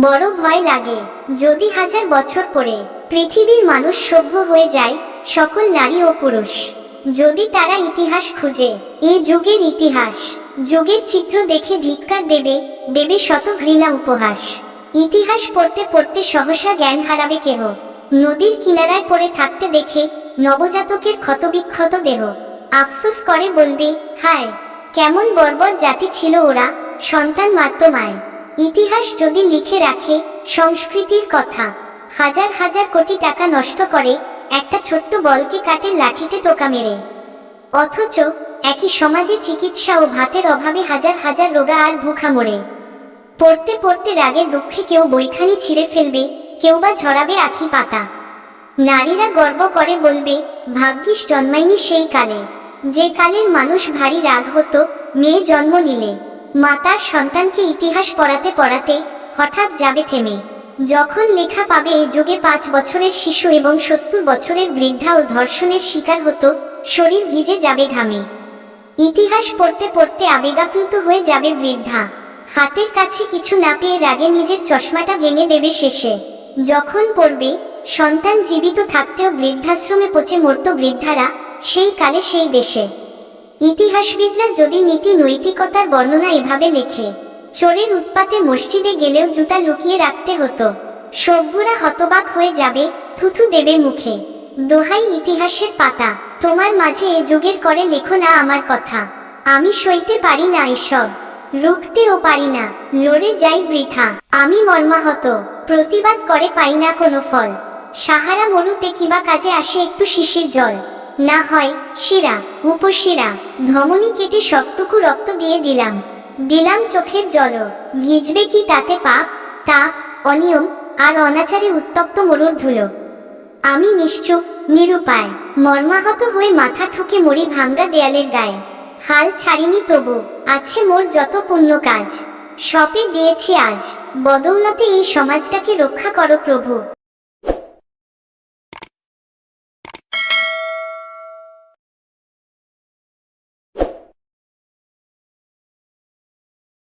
বড় ভয় লাগে। যদি হাজার বছর পরে পৃথিবীর মানুষ সভ্য হয়ে যায়, সকল নারী ও পুরুষ, যদি তারা ইতিহাস খুঁজে, এ যুগের ইতিহাস, যুগের চিত্র দেখে ধিক্কার দেবে দেবে শত ঘৃণা উপহাস। ইতিহাস পড়তে পড়তে সহসা জ্ঞান হারাবে কেহ। নদীর কিনারায় পড়ে থাকতে দেখে নবজাতকের ক্ষতবিক্ষত দেহ। আফসোস করে বলবে, হায়, কেমন বর্বর জাতি ছিল ওরা, সন্তান মাত্র মায়। ইতিহাস যদি লিখে রাখে, সংস্কৃতির কথা। হাজার হাজার কোটি টাকা নষ্ট করে, একটা ছোট্ট বলকে কাটে লাঠিতে টোকা মেরে। অথচ, একই সমাজে চিকিৎসা ও ভাতের অভাবে হাজার হাজার রোগা আর ভুখা মরে। পড়তে পড়তে রাগে দুঃখে কেউ বইখানি ছিঁড়ে ফেলবে, কেউ বা ঝরাবে আখি পাতা। নারীরা গর্ব করে বলবে, ভাগ্যিস জন্মায়নি সেই কালে। যে কালের মানুষ ভারী রাগ হতো, মেয়ে জন্ম নিলে। মাতার সন্তানকে ইতিহাস পড়াতে পড়াতে হঠাৎ যাবে থেমে। যখন লেখা পাবে এই যুগে পাঁচ বছরের শিশু এবং সত্তর বছরের বৃদ্ধা ও ধর্ষণের শিকার হতো, শরীর ভিজে যাবে ঘামে। ইতিহাস পড়তে পড়তে আবেগাপ্লুত হয়ে যাবে বৃদ্ধা। হাতের কাছে কিছু না পেয়ে রাগে নিজের চশমাটা ভেঙে দেবে শেষে। যখন পড়বে, সন্তান জীবিত থাকতেও বৃদ্ধাশ্রমে পচে মরত বৃদ্ধারা সেই কালে সেই দেশে। ইতিহাসবিদরা যদি নীতি নৈতিকতার বর্ণনা এভাবে লেখে, চোরের উৎপাতে মসজিদে গেলেও জুতা লুকিয়ে রাখতে হতো। সভ্যরা হতবাক হয়ে যাবে, থুথু দেবে মুখে। দোহাই ইতিহাসের পাতা, তোমার মাঝে এ যুগের করে লেখো না আমার কথা। আমি সইতে পারি না এসব। রুখতেও পারি না, লড়ে যাই বৃথা। আমি মর্মাহত, প্রতিবাদ করে পাই না কোনো ফল। সাহারা মরুতে কিবা কাজে আসে একটু শিশির জল। না হয়, শিরা, উপশিরা, ধমনী কেটে সবটুকু রক্ত দিয়ে দিলাম। দিলাম চোখের জল। ভিজবে কি তাতে পাপ? তাপ অনিয়ম, আর অনাচারে উত্তপ্ত মরুর ধুলো। আমি নিশ্চুপ, নিরুপায়, মর্মাহত হয়ে মাথা ঠুকে মরি ভাঙ্গা দেয়ালের গায়ে। হাল ছাড়িনি তবু, আছে মোর যত পুণ্য কাজ। সপে দিয়েছি আজ, বদৌলতে এই সমাজটাকে রক্ষা করো প্রভু।